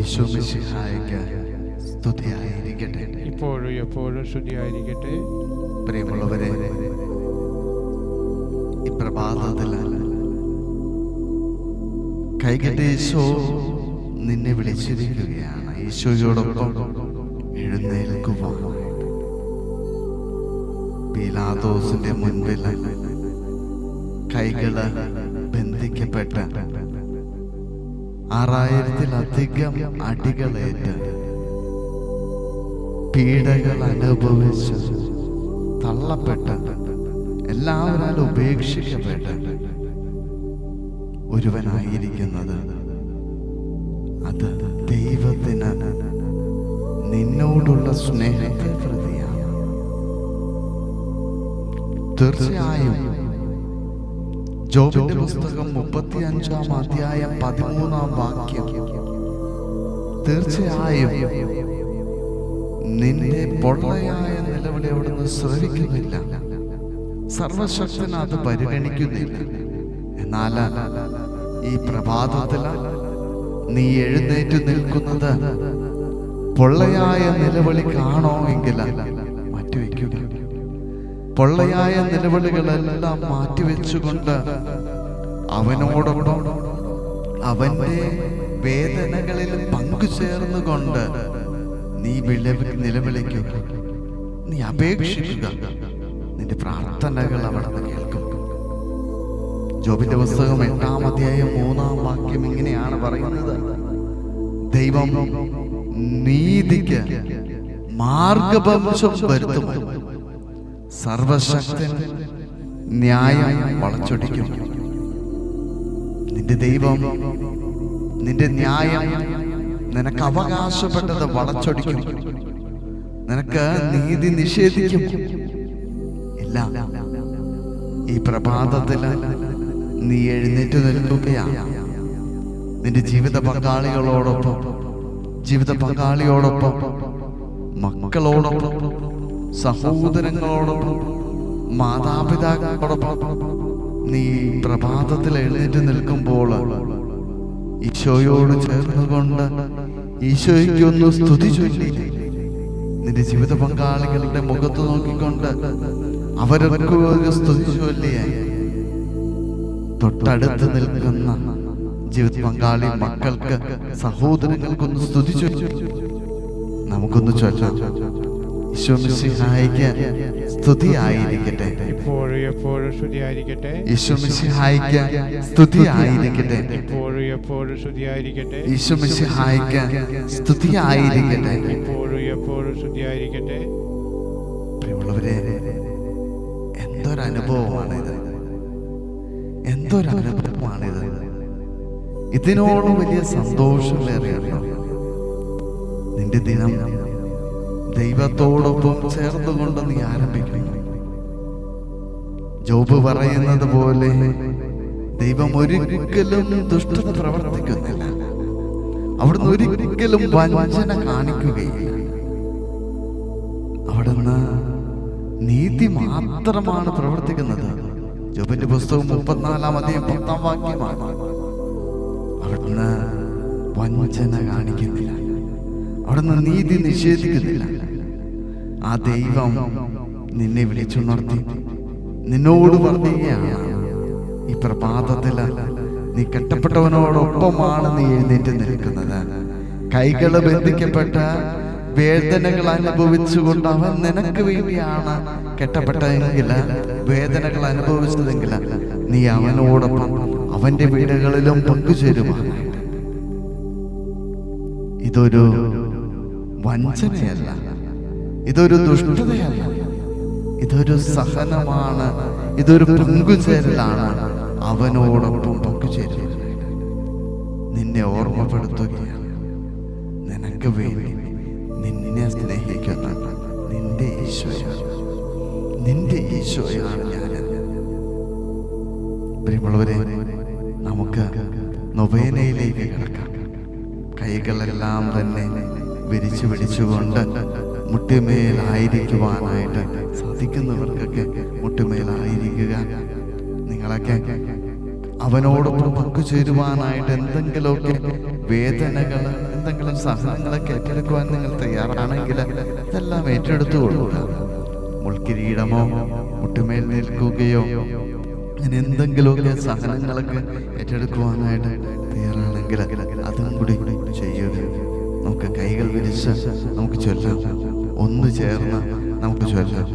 ഈശോ മിശിഹായ്ക്ക് സ്തുതിയായിരിക്കട്ടെ. ഇപ്പോഴും എപ്പോഴും ശുദ്ധിയായിരിക്കട്ടെ പ്രിയമുള്ളവരെ ഈ പ്രഭാതത്തിൽ കൈകെട്ട് ഈശോ നിന്നെ വിളിച്ചിരിക്കുകയാണ്. ഈശോയോടൊപ്പം എഴുന്നേൽക്കുവാനായിട്ട് പീലാദോസിന്റെ മുൻപിൽ കൈകൾ ബന്ധിക്കപ്പെട്ട് ആറായിരത്തിലധികം അടികളേറ്റ്. പീഡകൾ അനുഭവിച്ച് തള്ളപ്പെട്ട. എല്ലാവരും ഉപേക്ഷിക്കപ്പെട്ട്. ഒരുവനായിരിക്കുന്നത് അത് ദൈവത്തിന് നിന്നോടുള്ള സ്നേഹത്തെ പ്രതിയാണ്. തീർച്ചയായും ജോബിന്റെ പുസ്തകം മുപ്പത്തി അഞ്ചാം അധ്യായം പതിമൂന്നാം വാക്യം. തീർച്ചയായും നിന്റെ പൊള്ളയായ നിലവിളി അവിടുന്ന് ശ്രവിക്കുന്നില്ല സർവശക്തൻ അത് പരിഗണിക്കുന്നില്ല. എന്നാൽ ഈ പ്രഭാതത്തിൽ നീ എഴുന്നേറ്റ് നിൽക്കുന്നത് പൊള്ളയായ നിലവിളി കാണോ എങ്കിൽ മാറ്റിവെക്കുക. പൊള്ളയായ നിലവിളികളെല്ലാം മാറ്റിവെച്ചുകൊണ്ട് അവനോടൊപ്പം അവന്റെ വേദനകളിൽ പങ്കുചേർന്നുകൊണ്ട് നീ വിളവി നിലവിളിക്കുക നീ അപേക്ഷിക്കുക. നിന്റെ പ്രാർത്ഥനകൾ അവിടെ കേൾക്കും. ജോബിന്റെ പുസ്തകം എട്ടാം അധ്യായം മൂന്നാം വാക്യം ഇങ്ങനെയാണ് പറയുന്നത്. ദൈവം നീതിക്ക് മാർഗപംശം വരുത്തും സർവശക്തൻ ന്യായം വളച്ചൊടിക്കും. നിന്റെ ദൈവം നിന്റെ ന്യായം നിനക്ക് അവകാശപ്പെട്ടത് വളച്ചൊടിക്കും. നിനക്ക് നീതി നിഷേധിക്കും. ഇല്ല ഈ പ്രഭാതത്തിൽ നീ എഴുന്നേറ്റ് നിൽക്കുകയാണ്. നിന്റെ ജീവിത പങ്കാളികളോടൊപ്പം ജീവിത പങ്കാളിയോടൊപ്പം മക്കളോടൊപ്പം സഹോദരങ്ങളോടൊപ്പം മാതാപിതാക്കളോടൊപ്പം നീ പ്രഭാതത്തിൽ എഴുന്നേറ്റ് നിൽക്കുമ്പോൾ ഈശോയോട് ചേർന്നുകൊണ്ട് ഈശോയ്ക്ക് ഒന്ന് സ്തുതി ചൊല്ലി. നിന്റെ ജീവിത പങ്കാളികളുടെ മുഖത്ത് നോക്കിക്കൊണ്ട് അവരവർക്ക് സ്തുതി ചൊല്ലിയ. തൊട്ടടുത്ത് നിൽക്കുന്ന ജീവിത പങ്കാളി മക്കൾക്ക് സഹോദരങ്ങൾക്കൊന്ന് സ്തുതി ചൊല്ലി. നമുക്കൊന്ന് ചൊല്ലാം ഈശോ മിശിഹായിക്ക് സ്തുതിയായിരിക്കട്ടെ. ഇപ്പോഴും എപ്പോഴും ഇപ്പോഴും എപ്പോഴും ഇപ്പോഴും എപ്പോഴും എന്തൊരനുഭവമാണിത്? ഇതിനോട് വലിയ സന്തോഷം സന്തോഷമേറിയല്ലോ നിന്റെ ദിനം ദൈവത്തോടൊപ്പം ചേർന്നുകൊണ്ട് നീ ആരംഭിക്കുന്നു ജോബ് പറയുന്നത് പോലെ ദൈവം ഒരിക്കലും ദുഷ്ടത പ്രവർത്തിക്കുന്നില്ല. അവിടുന്ന് ഒരിക്കലും വഞ്ചന കാണിക്കുകയില്ല. അവിടുന്ന് നീതി മാത്രമാണ് പ്രവർത്തിക്കുന്നത്. ജോബിന്റെ പുസ്തകം മുപ്പത്തിനാലാം അധികം പത്താം വാക്യമാണ്. അവിടുന്ന് വഞ്ചന കാണിക്കുന്നില്ല. അവിടുന്ന് നീതി നിഷേധിക്കുന്നില്ല. ആ ദൈവം നിന്നെ വിളിച്ചുണർത്തി. നിന്നോട് പറഞ്ഞുകയാണ് ഈ പ്രഭാതത്തിൽ നീ കെട്ടപ്പെട്ടവനോടൊപ്പമാണ് നീ എഴുന്നേറ്റ് നിൽക്കുന്നത്. കൈകൾ ബന്ധിക്കപ്പെട്ട വേദനകൾ അനുഭവിച്ചുകൊണ്ട് അവൻ നിനക്ക് വേണ്ടിയാണ് കെട്ടപ്പെട്ടതെങ്കിൽ വേദനകൾ അനുഭവിച്ചതെങ്കിൽ നീ അവനോടൊപ്പം അവന്റെ വീടുകളിലും പങ്കുചേരുവാനായിട്ട് ഇതൊരു വഞ്ചനയല്ല. ഇതൊരു ദുഷ്ടതയല്ല. ഇതൊരു സഹനമാണ്. ഇതൊരു പങ്കുചേരലാണ്. അവനോടൊപ്പം പങ്കുചേരൽ നിന്നെ ഓർമ്മപ്പെടുത്തുകയാണ്. നിനക്ക് വേണ്ടി നിന്നെ സ്നേഹിക്കുന്ന നിന്റെ ഈശോയാണ് നിന്റെ ഈശോയാണ് ഞാൻ പ്രിയമുള്ളവരെ നമുക്ക് നൊവേനയിലേക്ക് കിടക്കാം. കൈകളെല്ലാം തന്നെ വിരിച്ചു പിടിച്ചുകൊണ്ട് മുട്ടുമേലായിരിക്കുവാനായിട്ട് സാധിക്കുന്നവർക്കൊക്കെ മുട്ടുമേലായിരിക്കുക. നിങ്ങളൊക്കെ അവനോടൊപ്പം പങ്കുചേരുവാനായിട്ട് എന്തെങ്കിലുമൊക്കെ വേദനകൾ എന്തെങ്കിലും സഹനങ്ങളൊക്കെ ഏറ്റെടുക്കുവാൻ നിങ്ങൾ തയ്യാറാണെങ്കിൽ ഇതെല്ലാം ഏറ്റെടുത്തു കൊള്ളുക മുൾക്കിരീടമോ മുട്ടുമേൽ നിൽക്കുകയോ അങ്ങനെ എന്തെങ്കിലുമൊക്കെ സഹനങ്ങളൊക്കെ ഏറ്റെടുക്കുവാനായിട്ട് തയ്യാറാണെങ്കിൽ അതും കൂടി ചെയ്യുക. നമുക്ക് കൈകൾ വിരിച്ച് നമുക്ക് ചൊല്ലാം. ഒന്ന് ചേർന്ന് നമുക്ക് ചൊല്ലാം.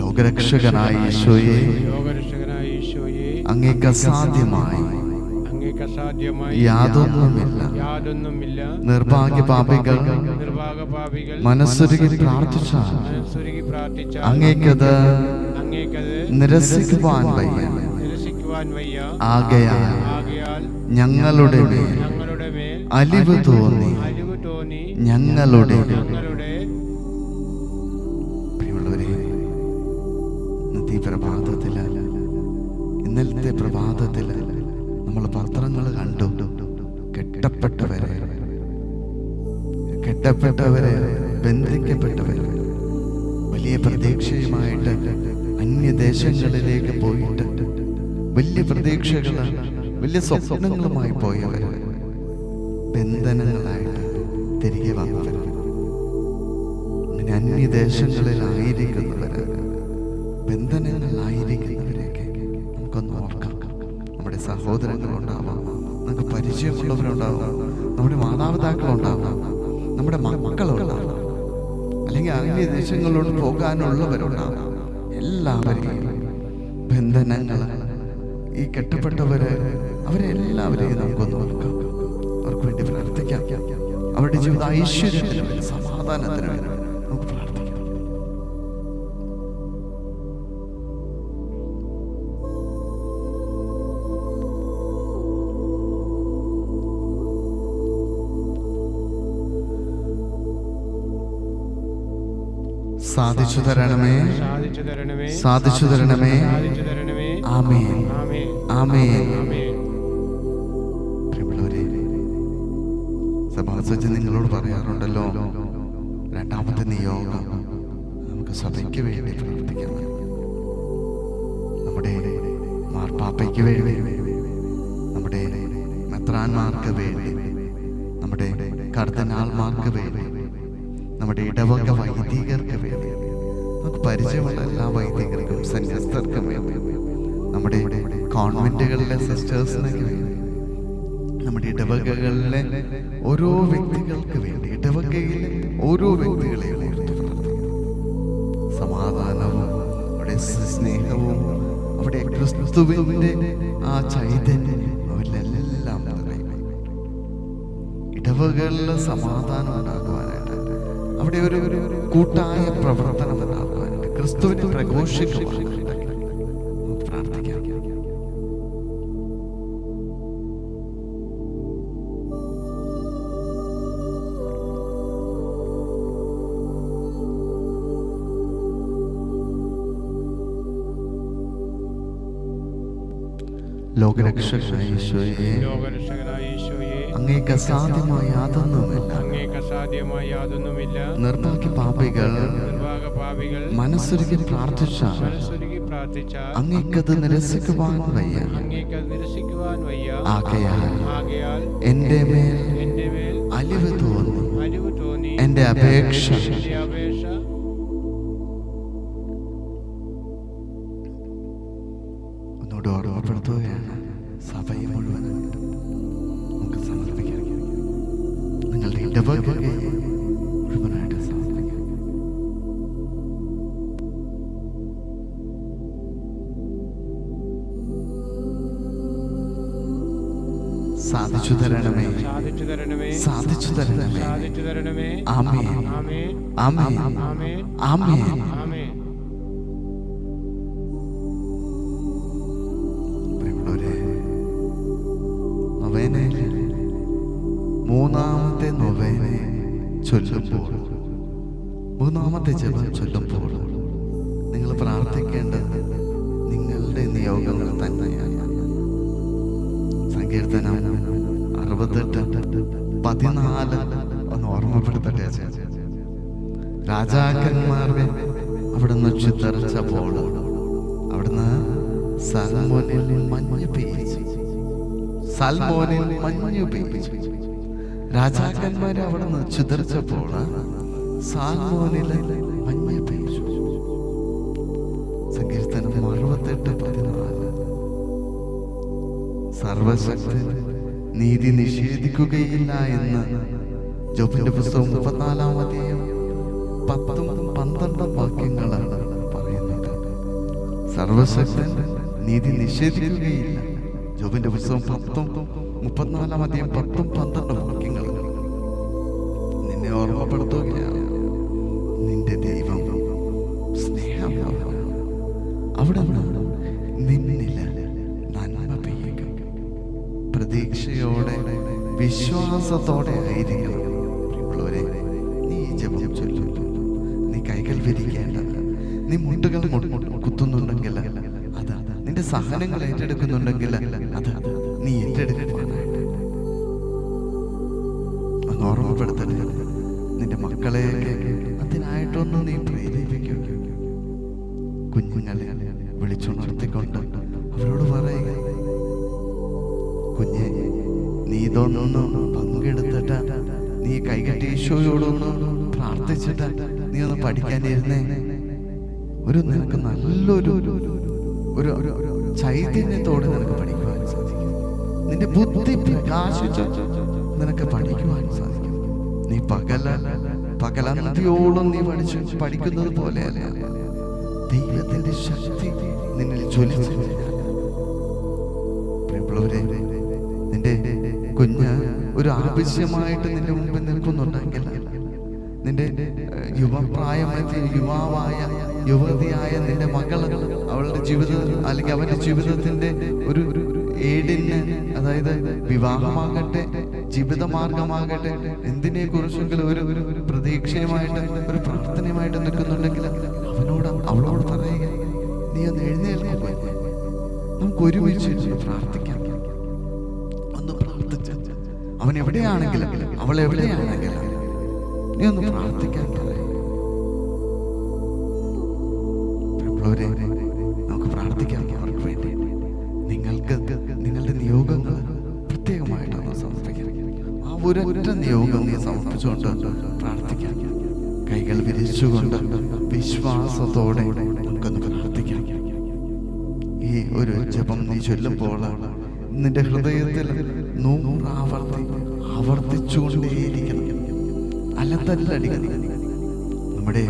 ലോകരക്ഷകനായ ഈശോയെ അങ്ങേക്ക് അസാധ്യമായി. യാതൊന്നുമില്ല. യാതൊന്നുമില്ല നിർഭാഗ്യ പാപികൾ മനസ്സൊരുക്കി പ്രാർത്ഥിച്ചാൽ അങ്ങേക്കത് നിരസിക്കുവാൻ വയ്യ. വയ്യ ആകയാൽ ഞങ്ങളുടെ അലിവ് തോന്നി. ഞങ്ങളുടെ ഞങ്ങളുടെ പ്രിയമുള്ളവരെ ഇന്നത്തെ പ്രഭാതത്തിൽ ഇന്നലത്തെ പ്രഭാതത്തിൽ നമ്മൾ പത്രങ്ങൾ കണ്ടു. കെട്ടപ്പെട്ടവരെ കെട്ടപ്പെട്ടവരെ വലിയ പ്രതീക്ഷകൾ വലിയ സ്വപ്നങ്ങളുമായി പോയവര് ബന്ധനങ്ങളായിട്ട് തിരികെ വന്നവർ. അങ്ങനെ അന്യദേശങ്ങളിലായിരിക്കുന്നവര് ബന്ധനങ്ങളിലായിരിക്കുന്നവരെയൊക്കെ നമുക്കൊന്ന് ഓർക്കാം. നമ്മുടെ സഹോദരങ്ങളുണ്ടാവാം നമുക്ക് പരിചയമുള്ളവരുണ്ടാവാം നമ്മുടെ മാതാപിതാക്കളുണ്ടാവാം നമ്മുടെ മക്കളുണ്ടാവാം അല്ലെങ്കിൽ അന്യദേശങ്ങളിലോട്ട് പോകാനുള്ളവരുണ്ടാവാം. എല്ലാവരെയും ബന്ധനങ്ങൾ ഈ കെട്ടപ്പെട്ടവര് അവരെ എല്ലാവരെയും നമുക്കൊന്ന് നോക്കാം. അവർക്ക് വേണ്ടി പ്രാർത്ഥിക്കാം അവരുടെ ജീവിത ഐശ്വര്യത്തിന് വേണ്ടി സമാധാനത്തിന് വേണ്ടി നമുക്ക് പ്രാർത്ഥിക്കാം. സാധിച്ചു തരണമേ. സാധിച്ചു തരണമേ. സാധിച്ചു തരണമേ. ആമേൻ. ആമേ ആമേൻ. ആമേ പ്രിയമുള്ളവരെ സഭാസജ് നിങ്ങളോട് പറയാറുണ്ടല്ലോ രണ്ടാമത്തെ നിയോഗം നമുക്ക് സഭയ്ക്ക് വേണ്ടി പ്രാർത്ഥിക്കണം നമ്മുടെ മാർപ്പാപ്പയ്ക്ക് വേണ്ടി നമ്മുടെ മെത്രാന്മാർക്ക് വേണ്ടി നമ്മുടെ കർദനാൾമാർക്ക് വേണ്ടി നമ്മുടെ ഇടവക വൈദികർക്ക് വേണ്ടി നമുക്ക് പരിചയമുള്ള എല്ലാ വൈദികർക്കും സന്യസ്തർക്കും വേണ്ടി. നമ്മുടെ കോൺവെന്റുകളിലെ സിസ്റ്റേഴ്സിനൊക്കെ വേണ്ടി നമ്മുടെ ഇടവകകളിലെ ഓരോ വ്യക്തികൾക്ക് വേണ്ടി ഇടവകയിലെ ഓരോ വ്യക്തികളെയും സമാധാനവും അവിടെ സ്നേഹവും അവിടെ ക്രിസ്തുവിന്റെ ആ ചൈതന്യം അവരിലെല്ലാം നിറയും ഇടവകളിലെ സമാധാനം ഉണ്ടാക്കുവാനായിട്ട് അവിടെ ഒരു കൂട്ടായ പ്രവർത്തനം ഉണ്ടാക്കുവാനായിട്ട് ക്രിസ്തുവിനെ പ്രഘോഷിക്കുവാനായിട്ട് ലോകരക്ഷകനായ ഈശോയെ ലോകരക്ഷകനായ ഈശോയെ അങ്ങേക്ക് അസാധ്യമായ യാതൊന്നുമില്ല. അങ്ങേക്ക് അസാധ്യമായി യാതൊന്നുമില്ല. നിർഭാഗ്യ പാപികൾ നിർഭാഗപാപികൾ മനസ്സൊരുക്കി പ്രാർത്ഥിച്ച അങ്ങേക്കത് നിരസിക്കുവാൻ വയ്യ. നിരസിക്കുവാൻ ആകയാൽ ആകയാൽ എന്റെ മേൽ മേൽ അലിവ് തോന്നി. അലിവ് തോന്നി. എന്റെ അപേക്ഷ. ഒന്നുകൂടെ ഓർമ്മപ്പെടുത്തുകയാണ്. നിങ്ങളുടെ മുഴുവനായിട്ട് സമർപ്പിക്കാം സാധിച്ചു തരണമേ സാധിച്ചു തരണമേ സാധിച്ചു തരണമേ ആമേ ആമേ ആമേൻ. ആമേ പ്രിയമുള്ളവരെ നൊവേനയിൽ ചൊല്ലുമ്പോൾ മൂന്നാമത്തെ ജപം ചൊല്ലുമ്പോൾ നിങ്ങൾ പ്രാർത്ഥിക്കേണ്ടത് നിങ്ങളുടെ നിയോഗങ്ങൾ തന്നെയാണ്. സങ്കീർത്തനം അറുപത്തെട്ട് പതിനാല് ഒന്ന് ഓർമ്മപ്പെടുത്തട്ടെ രാജാക്കന്മാരുടെ അവിടുന്ന് ചിത്തറിച്ചപ്പോൾ അവിടുന്ന് സൽമോനിൽ മഞ്ഞ് പെയ്യിച്ചു സൽമോനിൽ മഞ്ഞ് പെയ്യിച്ചു രാജാക്കന്മാരെ അവിടെ നിന്ന് ചിതറിച്ചപ്പോൾ സർവശക്തൻ നീതി നിഷേധിക്കുകയില്ല എന്ന് ജോബിന്റെ പുസ്തകം മുപ്പത്തിനാലാമതെയും പത്തും പന്ത്രണ്ടും വാക്യങ്ങളാണ് പറയുന്നത്. സർവശക്തൻ നീതി നിഷേധിക്കുകയില്ല. ജോബിന്റെ പുസ്തകം പത്തും മുപ്പത്തിനാലാമതെയും പത്തും പന്ത്രണ്ടും ഓർമ്മപ്പെടുത്തുകയാണ്. നിന്റെ ദൈവം സ്നേഹമാണ് അവിടെ നിന്നില്ല. നന്മ പെയ്യുക പ്രതീക്ഷയോടെ വിശ്വാസത്തോടെ ആയിരിക്കണം പ്രിയമുള്ളവരെ നീ ജപം ചൊല്ലുന്നു നീ കൈകൾ വിരിക്കേണ്ട. നീ മുട്ടുകൾ മുട്ട് മുട്ട് കുത്തുന്നുണ്ടെങ്കിൽ അത് നിന്റെ സഹനങ്ങൾ ഏറ്റെടുക്കുന്നുണ്ടെങ്കിൽ അത് നീ ഏറ്റെടുക്കുവാനായിട്ട്. ഒന്ന് ഓർമ്മപ്പെടുത്തണേ നിന്റെ മക്കളെ അതിനായിട്ടൊന്ന് നീ പ്രേരിപ്പിക്കും. കുഞ്ഞുങ്ങളെ വിളിച്ചുണർത്തിക്കൊണ്ട് അവരോട് പറയുക കുഞ്ഞെ നീ ഇതൊന്നൊന്ന് പങ്കെടുത്തിട്ട് നീ കൈകെട്ടി ഈശോയോടൊന്ന് പ്രാർത്ഥിച്ചിട്ട് നീ ഒന്ന് പഠിക്കാനിരുന്നേ. ഒരു നിനക്ക് നല്ലൊരു ഒരു ചൈതന്യത്തോടെ നിനക്ക് പഠിക്കുവാൻ സാധിക്കും. നിന്റെ ബുദ്ധി പ്രകാശിച്ച് നിനക്ക് പഠിക്കുവാൻ സാധിക്കും. നീ പകല പകലന്തിയോളം നീ പഠിച്ചു പഠിക്കുന്നത് പോലെയല്ല. ദൈവത്തിന്റെ ശക്തി നിന്നിൽ ജ്വലിച്ചു നിന്റെ കുഞ്ഞ് ഒരു ആവശ്യമായിട്ട് നിന്റെ മുമ്പിൽ നിൽക്കുന്നുണ്ടെങ്കിൽ നിന്റെ യുവപ്രായമായ യുവാവായ യുവതിയായ നിന്റെ മകൾ അവളുടെ ജീവിത അല്ലെങ്കിൽ അവന്റെ ജീവിതത്തിന്റെ ഒരു ഏടിന് അതായത് വിവാഹമാകട്ടെ ജീവിതമാർഗമാകട്ടെ എന്തിനെ കുറിച്ചെങ്കിലും ഒരു ഒരു പ്രതീക്ഷയുമായിട്ട് ഒരു പ്രാർത്ഥനയുമായിട്ട് നിൽക്കുന്നുണ്ടെങ്കിൽ അവനോട് അവളോട് പറയുക നീ ഒന്ന് എഴുന്നേൽക്കുക നമുക്ക് ഒരുമിച്ച് പ്രാർത്ഥിക്കാം. ഒന്ന് പ്രാർത്ഥിച്ച്. അവൻ എവിടെയാണെങ്കിലും അവൾ എവിടെയാണെങ്കിലും നീ ഒന്ന് പ്രാർത്ഥിക്കാൻ പറയും. സമർപ്പിച്ചുകൊണ്ട് പ്രാർത്ഥിക്കാം. കൈകൾ വിരിച്ചുകൊണ്ട് വിശ്വാസത്തോടെ നമുക്കൊന്ന് പ്രാർത്ഥിക്കാം. ഈ ഒരു ജപം നീ ചൊല്ലുമ്പോൾ നിന്റെ ഹൃദയത്തിൽ നൂറാവർത്തി ആവർത്തിച്ചുകൊണ്ടേയിരിക്കണം. അലത്തല്ലടിക്കണം നമ്മുടെ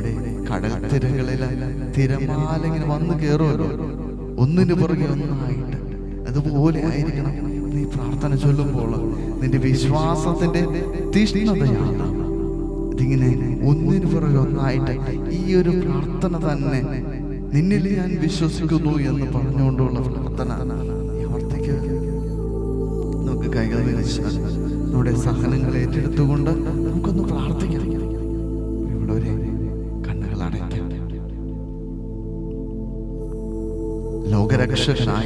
കടൽ തിരകളിൽ തിരമാല വന്നു കയറുമല്ലോ. ഒന്നിനു പുറകെ ഒന്നായിട്ട്. അതുപോലെ ആയിരിക്കണം നീ പ്രാർത്ഥന ചൊല്ലുമ്പോൾ നിന്റെ വിശ്വാസത്തിന്റെ തീഷ്ണതയാണ്. ഇതിങ്ങനെ ഒന്നിനു പുറകെ ഒന്നായിട്ട് ഈ ഒരു പ്രാർത്ഥന തന്നെ നിന്നിൽ ഞാൻ വിശ്വസിക്കുന്നു എന്ന് പറഞ്ഞുകൊണ്ടുള്ള പ്രാർത്ഥന. നമുക്ക് കൈകൾ നമ്മുടെ സഹനങ്ങൾ ഏറ്റെടുത്തുകൊണ്ട് നമുക്കൊന്ന് പ്രാർത്ഥിക്കാം. ലോകരക്ഷകനായ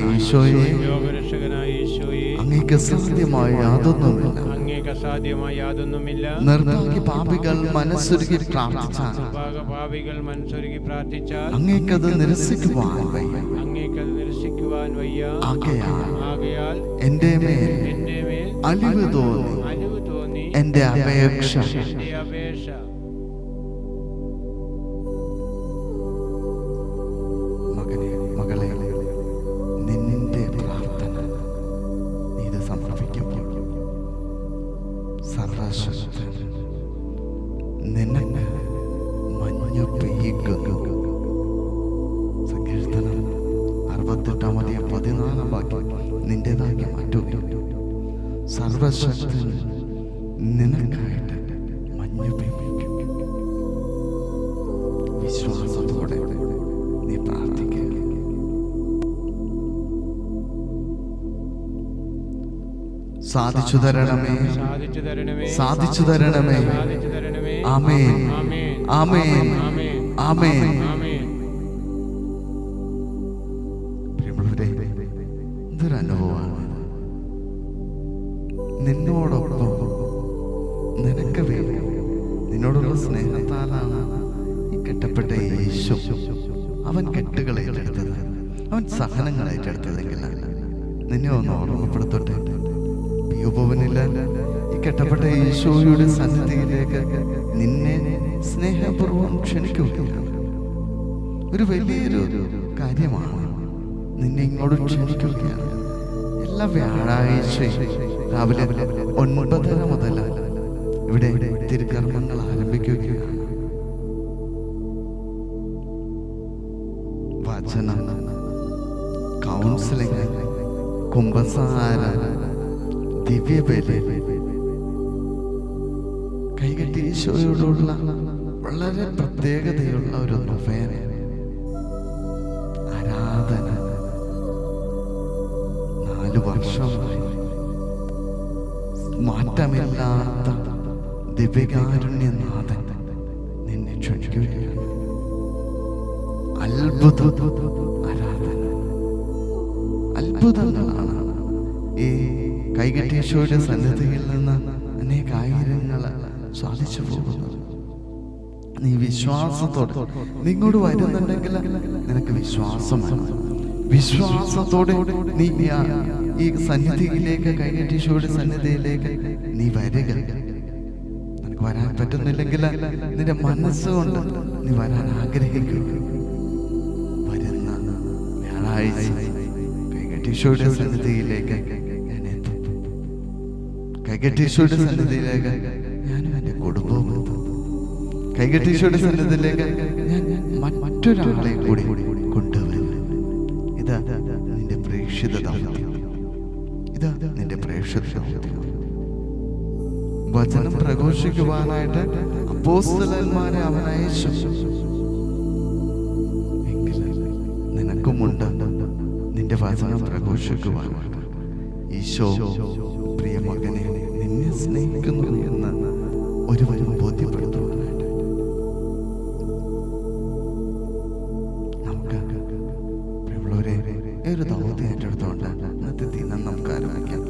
ഈശോയെ. അങ്ങേക്ക് സാധ്യമായ യാതൊന്നുമില്ല. അങ്ങേക്ക് അസാധ്യമായ യാതൊന്നുമില്ല. നിർഭാഗ്യ പാപികൾ മനസ്സൊരുക്കി പ്രാർത്ഥിച്ചാൽ ഭാഗഭാവികൾ മനസ്സൊരുക്കി പ്രാർത്ഥിച്ചാൽ അങ്ങേക്കത് നിരസിക്കുവാൻ വയ്യ. അങ്ങേക്കത് നിരസിക്കുവാൻ വയ്യ. ആകയാൽ ആകയാൽ എന്റെ മേൽ എന്റെ മേൽ അലിവ് തോന്നി. എന്റെ അപേക്ഷ. അപേക്ഷ. സാധിച്ചു തരണമേ. സാധിച്ചു തരണമേ. ആമേൻ. ആമേൻ. ആമേൻ. എന്തൊരു അനുഭവമാണ്. നിന്നോടൊപ്പം നിനക്ക് വേണ്ടി നിന്നോടുള്ള സ്നേഹത്താലാണ് ഈ കെട്ടപ്പെട്ട യേശു അവൻ കെട്ടുകളെ ഏറ്റെടുത്തത് അവൻ സഹനങ്ങൾ ഏറ്റെടുത്തതെങ്കിൽ നിന്നെ ഒന്ന് ഓർമ്മപ്പെടുത്തട്ടെ. പിയുഭവനില്ല ഈ കെട്ടപ്പെട്ട യേശോയുടെ സന്നിധിയിലേക്ക് നിന്നെ സ്നേഹപൂർവം ക്ഷണിക്കുകയാണ് ഒരു വലിയൊരു കാര്യമാണ് നിന്നെ ഇങ്ങോട്ട് ക്ഷണിക്കുകയാണ്. എല്ലാ വ്യാഴാഴ്ചയും രാവിലെ ഒൻപതര മുതൽ ഇവിടെ തിരുക്കർമ്മങ്ങൾ ആരംഭിക്കുകയാണ്. വചന കൗൺസിലിംഗ് കുംഭസാര ദിവ്യബലി. കൈകെട്ടി ഈശോയോടുള്ള വളരെ പ്രത്യേകതയുള്ള ഒരു നൊവേന. ആരാധന. നാല് വർഷമായി. മാറ്റമില്ലാത്ത ദിവ്യകാരുണ്യനാഥൻ നിന്നെ ക്ഷണിക്കുകയാണ്. അത്ഭുത ആരാധന. അത്ഭുതങ്ങളാണ്. ഈ കൈകെട്ടീശോയുടെ സന്നിധിയിൽ നിന്ന് അനേക ആയിരങ്ങൾ സാധിച്ചു പോകുന്നത് നീ വിശ്വാസത്തോടെ നിങ്ങോട് വരുന്നുണ്ടെങ്കിൽ നിനക്ക് വിശ്വാസമാണ്. വിശ്വാസത്തോടെ നീ ഈ സന്നിധിയിലേക്ക് കൈകെട്ടീശോയുടെ സന്നിധിയിലേക്ക് നീ വരിക. നിനക്ക് വരാൻ പറ്റുന്നില്ലെങ്കിൽ നിന്റെ മനസ്സുകൊണ്ട് നീ വരാൻ ആഗ്രഹിക്കുക. വരുന്ന വ്യാഴാഴ്ച കൈകെട്ടീശോയുടെ സന്നിധിയിലേക്ക് കൈകെട്ടീശോയുടെ സന്നിധിയിലേക്ക് ഞാനും എന്റെ കുടുംബവും കൈകെട്ടീശോയുടെ സന്നിധിയിലേക്ക് ഞാൻ മറ്റൊരാളെ കൂടി കൊണ്ടുവരും. ഇതാ നിന്റെ പ്രേക്ഷിത ദൗത്യം. ഇതാ നിന്റെ പ്രേക്ഷിത ദൗത്യം. വചനം പ്രഘോഷിക്കുവാനായിട്ട് അപ്പോസ്തലന്മാരെ അവൻ അയച്ചു. നിനക്കുമുണ്ട് നിന്റെ വചനം പ്രഘോഷിക്കുവാനായിട്ട് ഈശോ സ്നേഹിക്കുന്നു എന്ന് ഒരുവരും ബോധ്യപ്പെടുത്തുവാനായിട്ട് നമുക്ക് പ്രിയമുള്ളവരെ ഒരു ദൗത്യം ഏറ്റെടുത്തുകൊണ്ട് ഇന്നത്തെ ദിനം നമുക്ക് ആരംഭിക്കാം.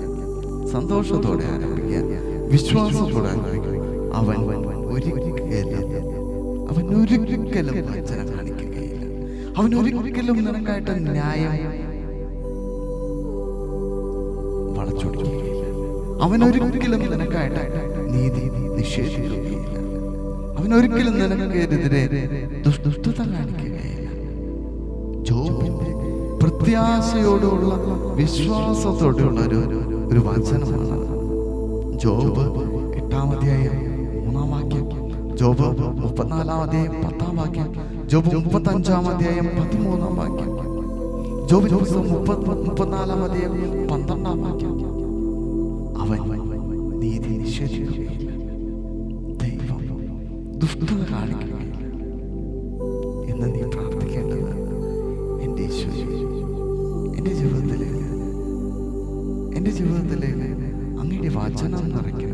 സന്തോഷത്തോടെ ആരംഭിക്കാം വിശ്വാസത്തോടെ ആരംഭിക്കാം അവൻ ഒരിക്കലും അവൻ ഒരിക്കലും വഞ്ചന കാണിക്കുകയില്ല. അവൻ ഒരിക്കലും നിനക്കായിട്ട് ന്യായം അവൻ ഒരിക്കലും നിനക്കായിട്ട് നീതി നിഷേധിക്കുകയില്ല. അവൻ ഒരിക്കലും നിനക്കെതിരെ ദുഷ്- ദുഷ്ടത കാണിക്കുകയില്ല. ജോബിന്റെ പ്രത്യാശയോടുള്ള വിശ്വാസത്തോടെയുള്ള ഒരു ഒരു വചനമാണ് ജോബ് എട്ടാം അധ്യായം മൂന്നാം വാക്യം. ജോബ് മുപ്പത്തിനാലാം അധ്യായം പത്താം വാക്യം. ജോബ് മുപ്പത്തി അഞ്ചാം അധ്യായം പതിമൂന്നാം വാക്യം. ജോബ് ജോബ് മുപ്പത്തി മുപ്പത്തിനാലാം അധ്യായം പന്ത്രണ്ടാം വാക്യം. അവൻ നീതി നിഷേധിക്കുകയില്ല ദൈവം ദുഷ്ടത കാണിക്കുകയില്ല എന്ന് നീ പ്രാർത്ഥിക്കേണ്ടത് എന്റെ എന്റെ ജീവിതത്തിലേക്ക് എന്റെ അങ്ങയുടെ വചനം നിറയ്ക്കണമെന്ന്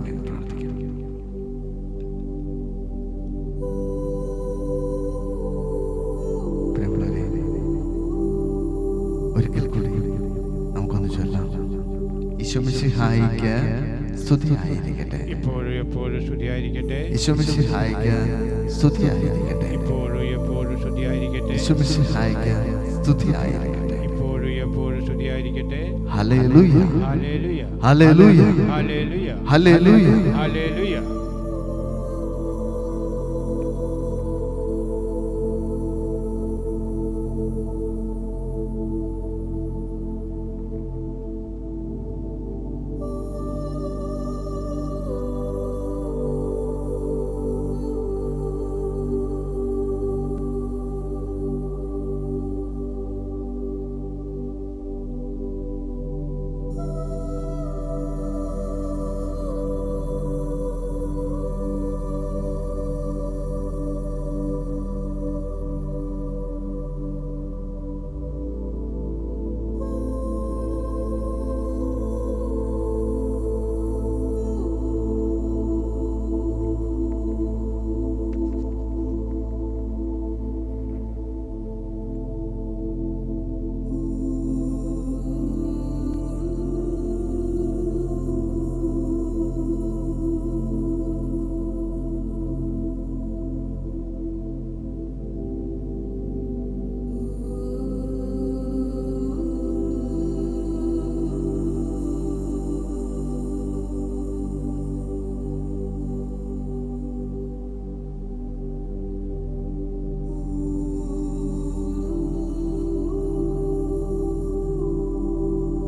ഈശോമിശിഹായിക്ക് സ്തുതിയായിരിക്കട്ടെ. ഇപ്പോഴും എപ്പോഴും സ്തുതിയായിരിക്കട്ടെ. ഈശോമിശിഹായിക്ക് സ്തുതിയായിരിക്കട്ടെ. ഇപ്പോഴും എപ്പോഴും സ്തുതിയായിരിക്കട്ടെ. ഈശോമിശിഹായിക്ക് സ്തുതിയായിരിക്കട്ടെ. ഇപ്പോഴും എപ്പോഴും സ്തുതിയായിരിക്കട്ടെ. ഹല്ലേലൂയ. ഹല്ലേലൂയ. ഹല്ലേലൂയ. ഹല്ലേലൂയ. ഹല്ലേലൂയ.